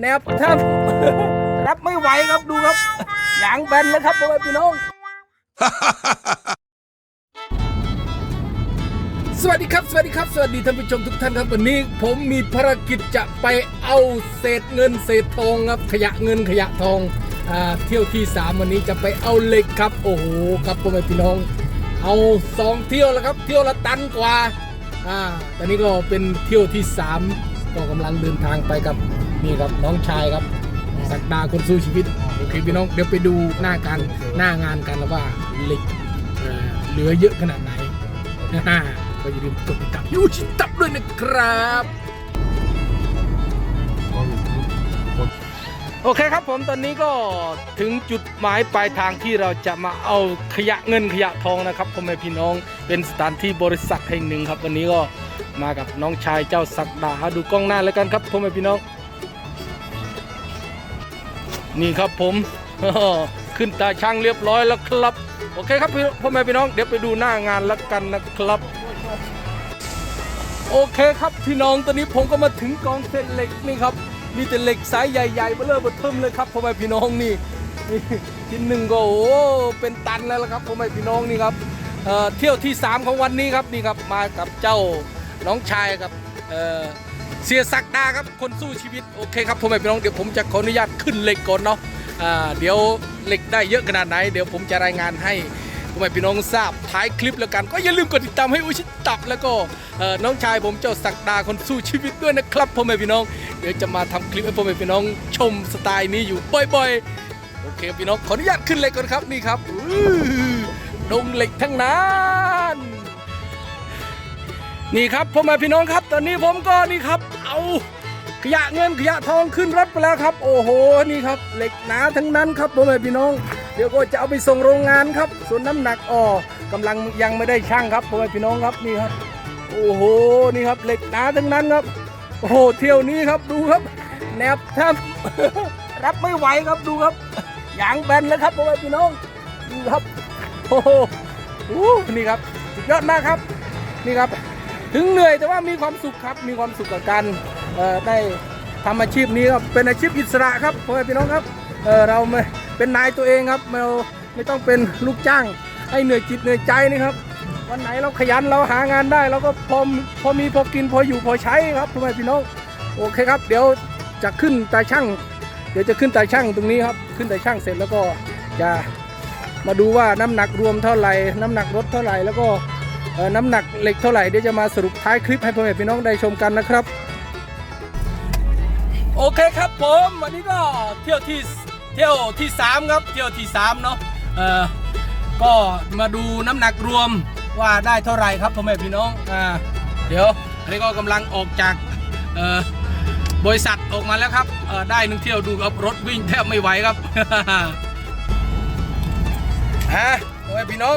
แนบแทบรับไม่ไหวครับดูครับยางแบนแล้วครับพ่อแม่พี่น้อง สวัสดีครับ สวัสดีครับ สวัสดีท่านผู้ชมทุกท่านครับวันนี้ ผมมีภารกิจจะไปเอาเศษเงินเศษทองครับขยะเงินขยะทองอ่าเที่ยวที่สามวันนี้จะไปเอาเหล็กครับ โอ้โหครับพ่อแม่พี่น้อง เอาสองเที่ยวแล้วครับ เที่ยวละตันกว่าอ่าตอนนี้ก็เป็นเที่ยวที่สามก็กำลังเดินทางไปกับ นี่ครับน้องชายครับสักดาคนสู้ชีวิตโอเคพี่น้องเดี๋ยวไปดูหน้าการหน้างานกันแล้วว่าเหล็กเอ่อเหลือเยอะขนาดไหนก็อย่าลืมกดติดตามยูชิตับด้วยนะครับโอเคครับผมตอนนี้ก็ถึงจุดหมายปลายทางที่เราจะมาเอาขยะเงินขยะทองนะครับพ่อแม่พี่น้องเป็นสถานที่บริษัทแห่งหนึ่งครับ วันนี้ก็มากับน้องชายเจ้าศักดาดูกล้องหน้าแล้วกันครับพ่อแม่พี่น้อง นี่ครับผมขึ้นตาช่างเรียบร้อยแล้วครับ โอเคครับพ่อแม่พี่น้องเดี๋ยวไปดูหน้างานแล้วกันนะครับ โอเคครับพี่น้องตอนนี้ผมก็มาถึงกองเศษเหล็กนี่ครับ มีแต่เหล็กสายใหญ่ๆเบลเลอร์เบอร์เทิมเลยครับพ่อแม่พี่น้องนี่นี่ชิ้นหนึ่งก็โอ้เป็นตันแล้วละครับพ่อแม่พี่น้องนี่ครับเที่ยวที่ 3 ของวันนี้ครับนี่ครับมากับเจ้าน้องชายครับ เสียศักดาครับคนสู้ชีวิตโอเคครับพ่อแม่พี่น้องเดี๋ยวผมจะขออนุญาตขึ้นเหล็กก่อนเนาะเดี๋ยวเหล็กได้เยอะขนาดไหน เดี๋ยวผมจะรายงานให้พ่อแม่พี่น้องทราบท้ายคลิปแล้วกัน ก็อย่าลืมกดติดตามให้อุชิตับ แล้วก็น้องชายผมเจ้าศักดาคนสู้ชีวิตด้วยนะครับพ่อแม่พี่น้อง เดี๋ยวจะมาทำคลิปให้พ่อแม่พี่น้องชมสไตล์นี้อยู่บ่อยๆ โอเคพี่น้องขออนุญาตขึ้นเหล็กก่อนครับนี่ครับอื้อดงเหล็กทั้งนั้น นี่ครับพ่อแม่พี่น้องครับ ตอนนี้ผมก็นี่ครับ เอาขยะเงินขยะทองขึ้นรถไปแล้วครับ โอ้โหนี่ครับ เหล็กหนาทั้งนั้นครับพ่อแม่พี่น้อง เดี๋ยวก็จะเอาไปส่งโรงงานครับ ส่วนน้ำหนักอ๋อกำลังยังไม่ได้ช่างครับพ่อแม่พี่น้องครับนี่ครับ โอ้โหนี่ครับ เหล็กหนาทั้งนั้นครับ โอ้โหเที่ยวนี้ครับดูครับแนบแทบรับไม่ไหวครับดูครับยางแบนแล้วครับพ่อแม่พี่น้องดูครับโอ้โหนี่ครับสุดยอดมากครับนี่ครับ ถึงเหนื่อยแต่ว่ามีความสุขครับ มีความสุขกับการได้ทำอาชีพนี้ครับเป็นอาชีพอิสระครับพ่อแม่พี่น้องครับเเราเป็นนายตัวเองครับเราไม่ต้องเป็นลูกจ้าง ให้เหนื่อยจิตเหนื่อยใจนี่ครับ วันไหนเราขยันเราหางานได้เราก็พอมพอมีพอกินพออยู่พอใช้ครับพ่อแม่พี่น้องโอเคครับ เดี๋ยวจะขึ้นตาช่าง เดี๋ยวจะขึ้นตาช่างตรงนี้ครับขึ้นตาช่างเสร็จแล้วก็จะมาดูว่าน้ำหนักรวมเท่าไหร่น้ำหนักรถเท่าไหร่แล้วก็ น้ำหนักเหล็กเท่าไหร่เดี๋ยวจะมาสรุปท้ายคลิปให้พ่อแม่พี่น้องได้ชมกันนะครับ โอเคครับผมวันนี้ก็เที่ยวที่เที่ยวที่ 3 ครับเที่ยวที่3เนาะเอ่อก็มาดูน้ำหนักรวมว่าได้เท่าไหร่ครับพ่อแม่พี่น้องอ่าเดี๋ยวอันนี้ก็กำลังออกจากเอ่อบริษัทออกมาแล้วครับเอ่อได้หนึ่งเที่ยวดูครับรถวิ่งแทบไม่ไหวครับอะพ่อแม่พี่น้อง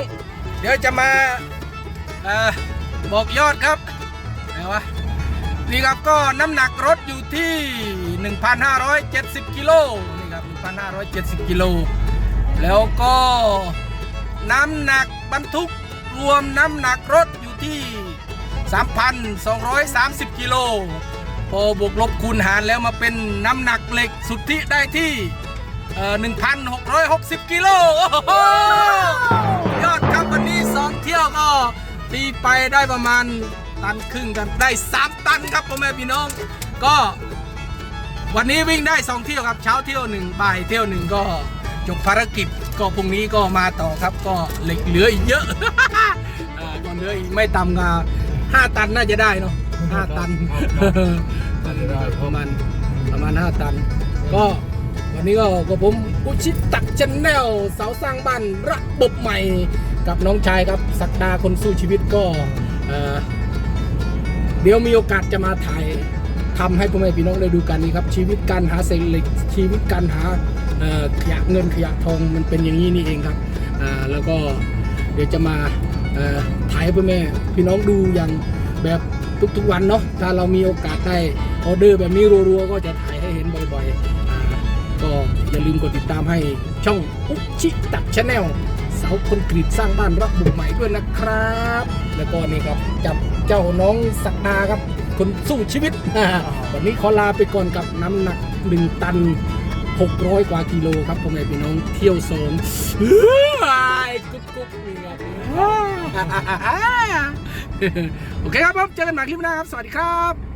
เดี๋ยวจะมาอ่า บอกยอดครับไหนวะนี่ครับก็น้ำหนักรถอยู่ที่ 1,570กิโลนี่ครับ1,570กิโลแล้วก็น้ำหนักบรรทุกรวมน้ำหนักรถอยู่ที่ 3,230กิโลพอบวกลบคูณหารแล้วมาเป็นน้ำหนักเหล็กสุทธิได้ที่เอ่อ1,660กิโลโอ้โหยอดครับวันนี้2เที่ยวก็ ตีไปได้ประมาณตันครึ่งกันได้ 3 ตันครับพ่อแม่พี่น้อง ก็วันนี้วิ่งได้ 2 เที่ยวครับเช้าเที่ยวหนึ่งบ่ายเที่ยวหนึ่งก็จบภารกิจก็พรุ่งนี้ก็มาต่อครับก็เหล็กเหลืออีกเยอะอ่าก็เหลืออีกไม่ต่ำกว่า5ตันน่าจะได้เนาะ5ตันประมาณประมาณ5ตัน ก็วันนี้ก็กับผมอุชิตตักชแนลเสาสร้างบ้านระบบใหม่ กับน้องชายครับสักดาคนสู้ชีวิตก็เดี๋ยวมีโอกาสจะมาถ่ายทำให้พ่อแม่พี่น้องได้ดูกันนี่ครับ ชีวิตการหาเศษเหล็กชีวิตการหาอ่อขยะเงินขยะทองมันเป็นอย่างนี้นี่เองครับแล้วก็เดี๋ยวจะมาถ่ายให้พ่อแม่พี่น้องดูอย่างแบบทุกๆวันเนาะถ้าเรามีโอกาสได้ออเดอร์แบบนี้รัวๆก็จะถ่ายให้เห็นบ่อยๆก็อย่าลืมกดติดตามให้ช่องอุชิตักชแนล สาคอนกรีตสร้างบ้านรับบุกใหม่ด้วยนะครับ แล้วก็นี่ครับจับเจ้าน้องสักดาครับ คนสู้ชีวิตวันนี้ขอลาไปก่อนกับน้ำหนักหนึ่งตัน 600 กว่ากิโลครับผมไอ้พี่น้องเที่ยวโซนกุ๊กกุ๊กนี่ครัโอเคครับผมเจอกันใหม่คลิปหน้าครับ สวัสดีครับ